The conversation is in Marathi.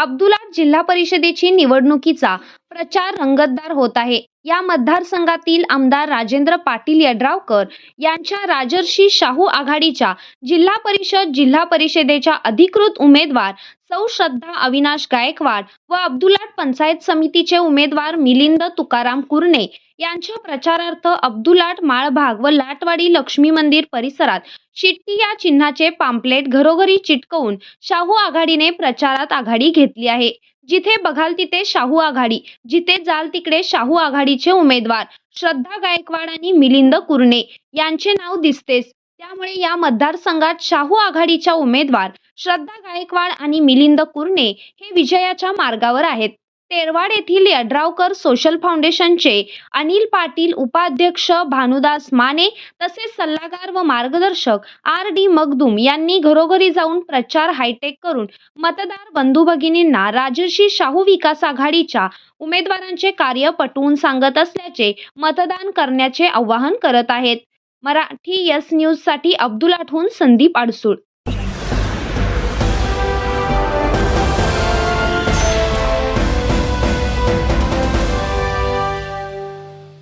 अब्दुला जिल्हा परिषदेची निवडणुकीचा प्रचार रंगतदार होत आहे. या मतदारसंघातील आमदार राजेंद्र पाटील यड्रावकर यांच्या राजर्षी शाहू आघाडीच्या जिल्हा परिषद जिल्हा परिषदेच्या अधिकृत उमेदवार सौ श्रद्धा अविनाश गायकवाड व अब्दुलाट पंचायत समितीचे उमेदवार मिलिंद तुकाराम कुरणे यांच्या प्रचारार्थ अब्दुलाट माळभाग व लाटवाडी लक्ष्मी मंदिर परिसरात शिट्टी या चिन्हाचे पाम्पलेट घरोघरी चिटकवून शाहू आघाडीने प्रचारात आघाडी घेतली आहे. जिथे बघाल तिथे शाहू आघाडी जिथे जाल तिकडे शाहू आघाडीचे उमेदवार श्रद्धा गायकवाड आणि मिलिंद कुरणे यांचे नाव दिसतेच. त्यामुळे या मतदारसंघात शाहू आघाडीच्या उमेदवार श्रद्धा गायकवाड आणि मिलिंद कुरणे हे विजयाच्या मार्गावर आहेत. तेरवाड येथील यड्रावकर सोशल फाउंडेशनचे अनिल पाटील उपाध्यक्ष भानुदास माने तसेच सल्लागार व मार्गदर्शक आर डी मगदूम यांनी घरोघरी जाऊन प्रचार हायटेक करून मतदार बंधू भगिनींना राजर्षी शाहू विकास आघाडीच्या उमेदवारांचे कार्य पटवून सांगत असल्याचे मतदान करण्याचे आवाहन करत आहेत. मराठी यस न्यूजसाठी अब्दुल आठवून संदीप अडसूळ